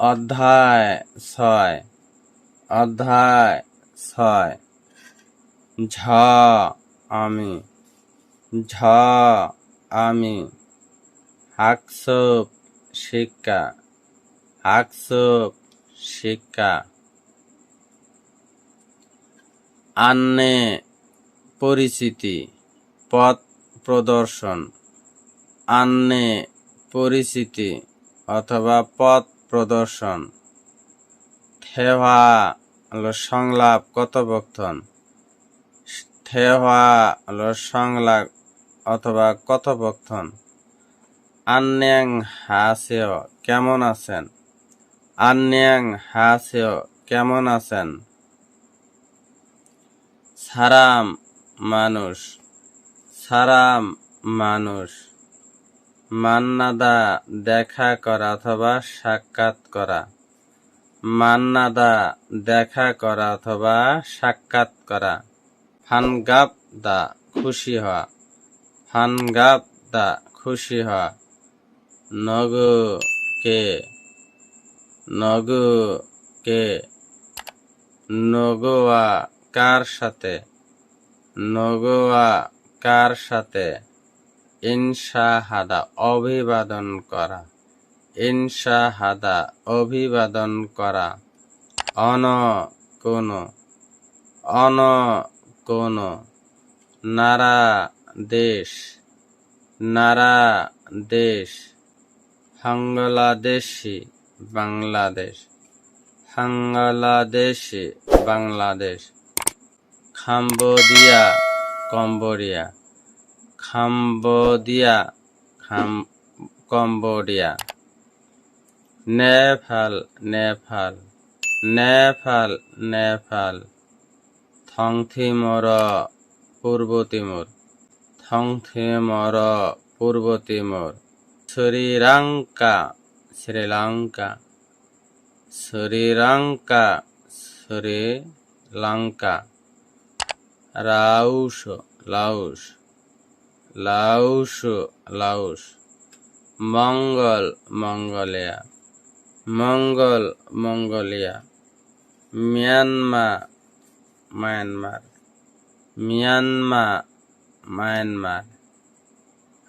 অধ্যায় ছয়। অধ্যায় ছয়। ঝ আমি। ঝ আমি। হাকসুপ শিক্ষা। হাকসুপ শিক্ষা। আন্নে পরিচিতি, পথ প্রদর্শন। আন্নে পরিচিতি অথবা পথ প্রদর্শন। থেওয়া হলো সংলাপ কথোপকথন। থেওয়া হলো সংলাপ অথবা কথোপকথন। আন্যাং হাসেও কেমন আছেন? আন্যাং হাসেও কেমন আছেন? সারাম মানুষ সারাম মানুষ। মান্নাদা দেখা করা অথবা সাক্ষাৎ করা। মান্নাদা দেখা করা অথবা সাক্ষাৎ করা। ফানগাপ দা খুশি হওয়া। ফানগাপ দা খুশি হওয়া। নগু কে নগু কে নগোয়া কার সাথে? নগোয়া কার সাথে? ইনশাহাদা, অভিবাদন করা। ইনশাহাদা, অভিবাদন করা। অন কোন অন কোন। নারা দেশ নারা দেশ। বাংলাদেশি বাংলাদেশ। বাংলাদেশি বাংলাদেশ। খাম্বোডিয়া, কম্বোডিয়া। খাম্বোডিয়া খাম কম্বোডিয়া নেপাল নেপাল নেপাল নেপাল থংথিমর পূর্ব তিমুর থংথিমর পূর্ব Timor Sri Lanka Sri Lanka Sri Lanka Sri Lanka রাউস Laos Laos Laos मंगल मंगोलिया मंगल Mongolia Myanmar Myanmar Myanmar Myanmar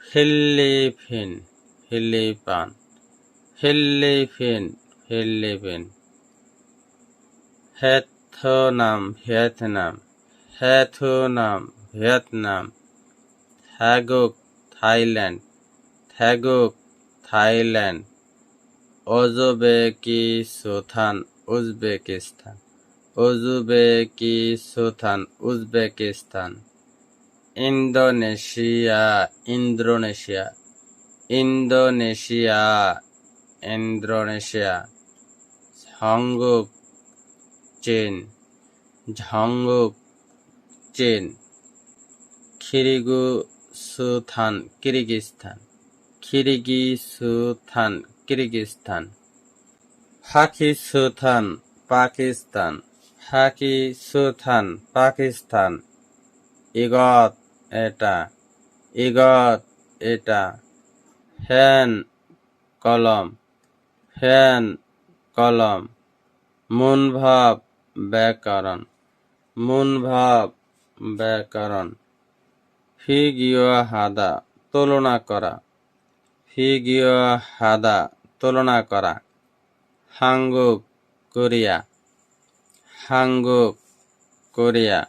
Philippines Philippines Philippines Philippines हैथोनाम Vietnam हैथोनाम वियतनाम থ্যাগুক Thailand থ্যাগুক Thailand, Uzbekistan, Uzbekistan Uzbekistan Uzbekistan, Indonesia Indonesia Indonesia Indonesia, ঝঙ্গুক, চীন ঝঙ্গুক, চীন, খিরিগু সুথান কিরগিস্তান খিরিগিসুথান কিরগিস্তান পাকিস্তান পাকিস্তান। পাকিস্তান পাকিস্তান। ইগত এটা ইগত এটা। ফ্যান কলম ফ্যান কলম। মূলভাব ব্যাকরণ মূলভাব ব্যাকরণ। ফিগীয় হাদা তুলনা করা। ফিগীয় হাদা তুলনা করা। হাঙ্গুক, কোরিয়া। হাঙ্গুক, কোরিয়া।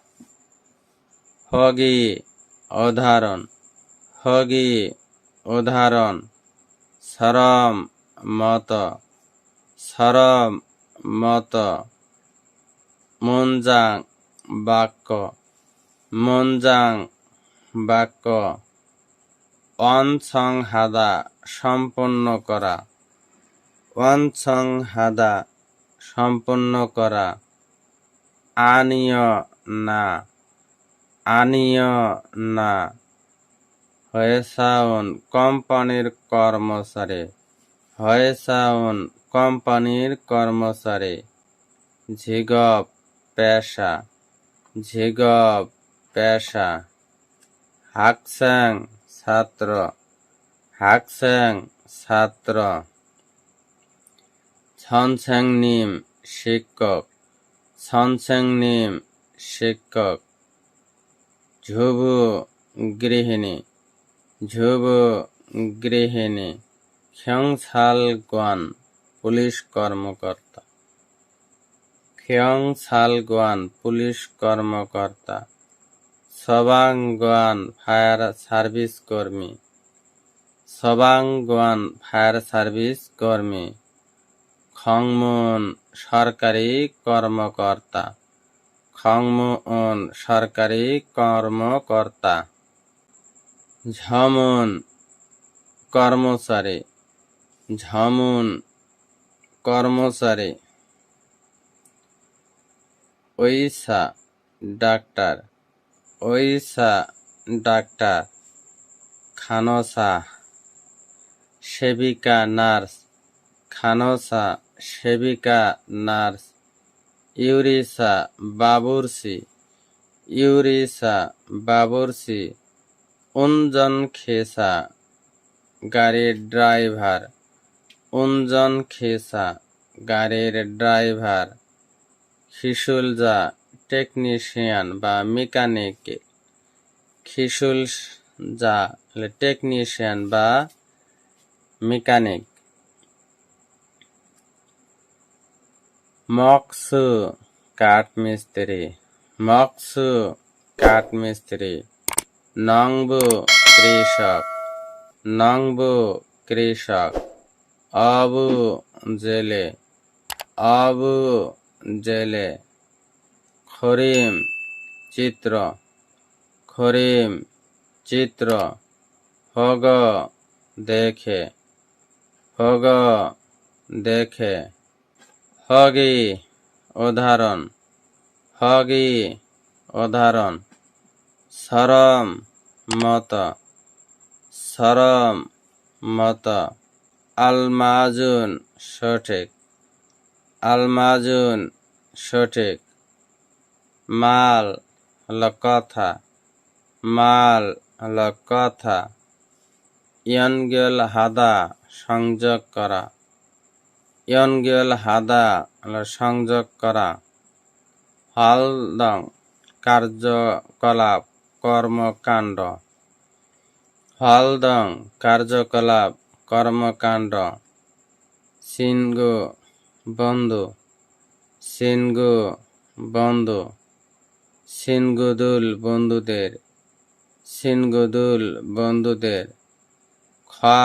হগি, উদাহরণ। হগি, উদাহরণ। সরম, মত। সরম, মত। মনজাং, বাক্য। মনজাং বাক্য। অনসং হাদা সম্পন্ন করা। অনসং হাদা সম্পন্ন করা। আনীয় না। আনীয় না। হয়েসাউন কোম্পানির কর্মচারী। হয়েসাউন কোম্পানির কর্মচারী। ঝিগব পেশা। ঝিগব পেশা। হাকস্যাং ছাত্র। হাকস্যাং ছাত্র। ছ ছনছ্যাংনিম শিক্ষক। ছনছ্যাংনিম শিক্ষক। ঝুবু গৃহিণী। ঝুবু গৃহিণী। খ্যংছালগোয়ান পুলিশ কর্মকর্তা। খ্যংছালগোয়ান পুলিশ কর্মকর্তা। সবাংগোয়ান ফায়ার সার্ভিস কর্মী। সবাংগোয়ান ফায়ার সার্ভিস কর্মী। খংমুন সরকারি কর্মকর্তা। খংমুন সরকারি কর্মকর্তা। ঝমুন কর্মচারী। ঝমুন কর্মচারী। ঐসা ডাক্তার। ঐসা ডাক্তার। খানসা, সেবিকা, নার্স। খানসা, সেবিকা, নার্স। ইউরিসা বাবুরসি ইউরিসা বাবুরসি উনজন খেসা, গাড়ির ড্রাইভার। উঞ্জন খেসা, গাড়ির ড্রাইভার। খিসুলজা টেকনিশিয়ান বা মেকানিক খিসুল যা টেকনিশিয়ান বা মেকানিক মকসু কাঠমিস্ত্রি মকসু কাঠমিস্ত্রি নংবু কৃষক নংবু কৃষক অবু জেলে অবু জেলে খরিম চিত্র খরিম চিত্র, হগ দেখে হগ দেখে, হগি উদাহরণ হগি উদাহরণ, সরম মত সরম মত, আলমাজুন সঠিক আলমাজুন সঠিক। মাল হল কথা মাল হল কথা ইয়নগেল হাদা সংযোগ করা। ইয়নগেল হাদা সংযোগ করা। হালদং, কার্যকলাপ, কর্মকাণ্ড। হলদং, কার্যকলাপ, কর্মকাণ্ড। সিনগো বন্ধু। সিনগো বন্ধু। সিনগুদুল বন্ধুদের সিনগুদুল বন্ধুদের খা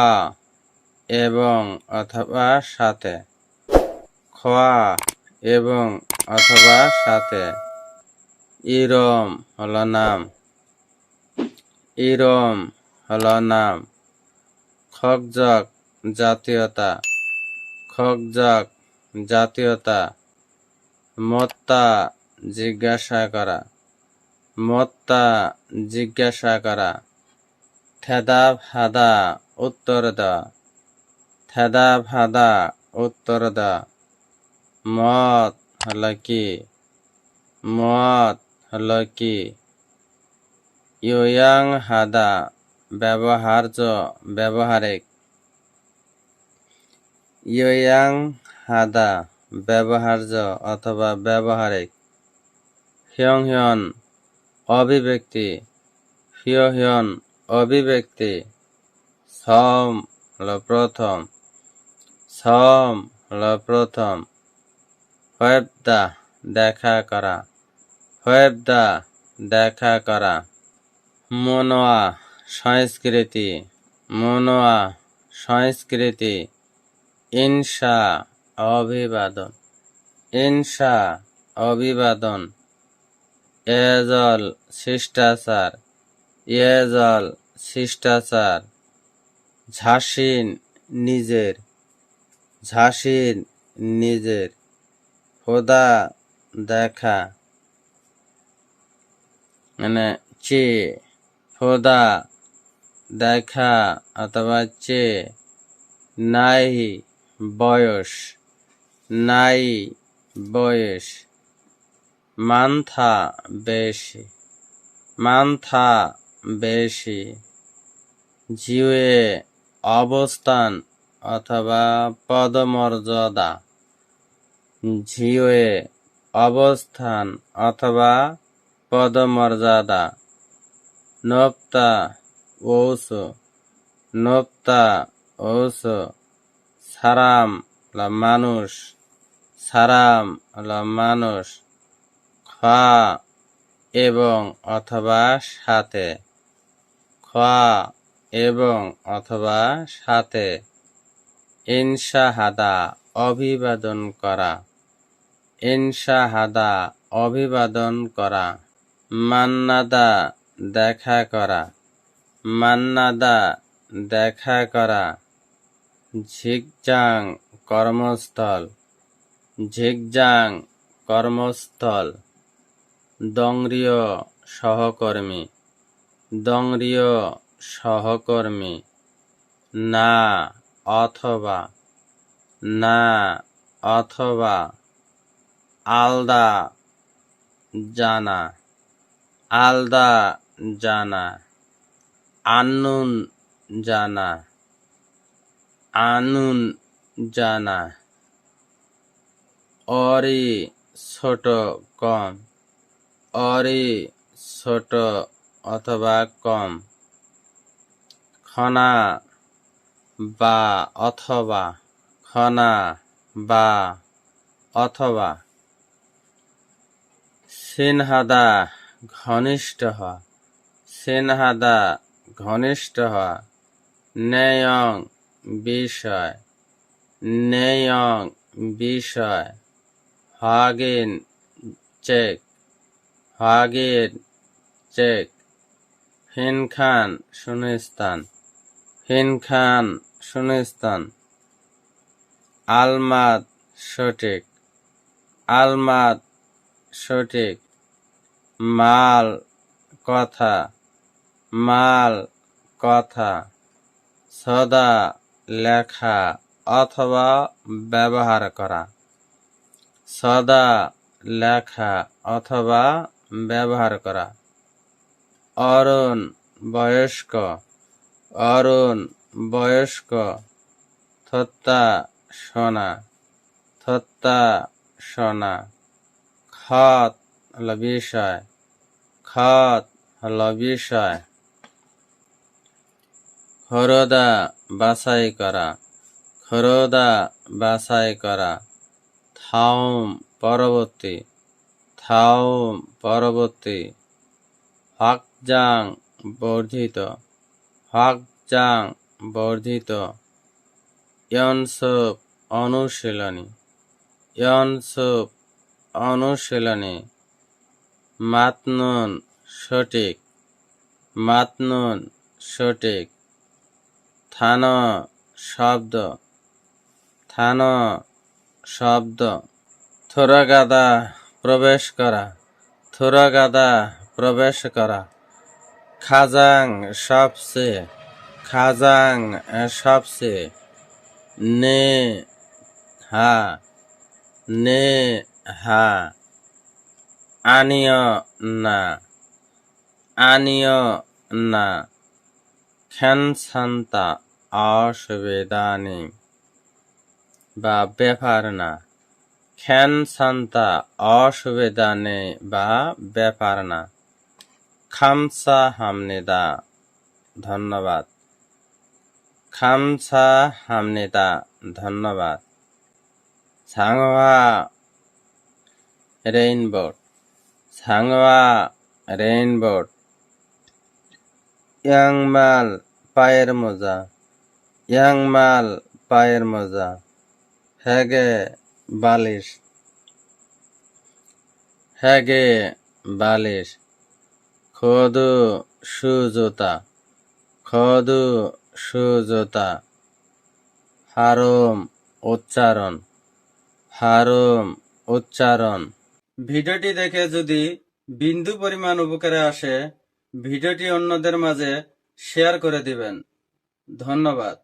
এবং অথবা সাথে। খোয়া এবং অথবা সাথে। ইরম হল নাম। ইরম হল নাম। খকজক জাতীয়তা। খকজক জাতীয়তা। মত্তা জিজ্ঞাসা করা। মত্তা জিজ্ঞাসা করা। থেদা ভাদা উত্তর দা। থেদা ভাদা উত্তর দা। মত হল কি? মত হল কি? ইয়ং হাদা ব্যবহার্য ব্যবহারিক। ইয়ং হাদা ব্যবহার্য অথবা ব্যবহারিক। হিয়ং হিয়ন অভিব্যক্তি। হিয় হিয়ন অভিব্যক্তি। সম হল প্রথম। সম হল প্রথম। হয়েবদা দেখা করা। হয়েবদা দেখা করা। মনোয়া সংস্কৃতি। মনোয়া সংস্কৃতি। ইনসা অভিবাদন। ইনসা অভিবাদন। এজল শিষ্টাচার এজল শিষ্টাচার। ঝাসিন নিজের ঝাসিন নিজের। খোদা দেখা। মানে চে, খোদা দেখা অথবা চে। নাই বয়স নাই বয়স। মান্থা বেশি। মান্থা বেশি। জিওয়ে অবস্থান অথবা পদমর্যাদা। ঝিওয়ে অবস্থান অথবা পদমর্যাদা। নোপ্তা ঔস নোপ্তা ঔস সারাম মানুষ। সারাম মানুষ। খা এবং অথবা সাথে। খা এবং অথবা সাথে। ইনশাহাদা, অভিবাদন করা। ইনশাহাদা, অভিবাদন করা। মান্নাদা, দেখা করা। মান্নাদা, দেখা করা। ঝিকজাং কর্মস্থল। ঝিকজাং কর্মস্থল। দংরিয় সহকর্মী। দংরিয় সহকর্মী। না, অথবা। না, অথবা। আলদা জানা। আলদা জানা। আনুন জানা। আনুন জানা। অরি ছোট কম অরি ছোট অথবা কম খনা বা অথবা খনা বা অথবা সিনহাদা ঘনিষ্ঠ হওয়া সিনহাদা ঘনিষ্ঠ হওয়া নেয়ং বিষয় নেয়ং বিষয় হাগিন চেক হাগিন চেক হিনখান শূন্যস্থান হিনখান শূন্যস্থান আলমাদ, সঠিক। আলমাদ, সঠিক। মাল, কথা। মাল, কথা। সদা, লেখা অথবা ব্যবহার করা। সদা, লেখা অথবা ব্যবহার করা। অরুণ বয়স্ক। অরুণ বয়স্ক। থত্তা সোনা। থত্তা সোনা। খত হল বিষয়। খত হল বিষয়। খরদা বাছাই করা। খরদা বাছাই করা। থাউম পরবর্তী। থাউম পরবর্তী হকজাং বর্ধিত হকজাং বর্ধিত ইয়নসুপ অনুশীলনী ইয়নসুপ অনুশীলনী, মাতনুন সঠিক মাতনুন সঠিক, থান শব্দ থান শব্দ, থোরাগাদা প্রবেশ করা। থোরাগাদা প্রবেশ করা। খাজাং সবচেয়ে খাজাং সবচেয়ে। নে হা নে হা। আনিয় না আনিয় না। খ্যানসান্তা অসুবিধা নেই। বা, ব্যাপার না। খ্যানসান্তা অসুবিধা নেই বা ব্যাপার না। খামসা হামনেদা। ধন্যবাদ। খামসা হামনেদা। ধন্যবাদ। সাংহা রেইনবোট। সাংহা রেইনবোট। ইয়াংমাল পায়ের মোজা। ইয়াংমাল পায়ের মোজা। হেগে বালিশ। হেগে বালিশ। খদু সুজোতা খদু সুজোতা। হারম উচ্চারণ হারম উচ্চারণ। ভিডিওটি দেখে যদি বিন্দু পরিমাণ উপকারে আসে, ভিডিওটি অন্যদের মাঝে শেয়ার করে দিবেন। ধন্যবাদ।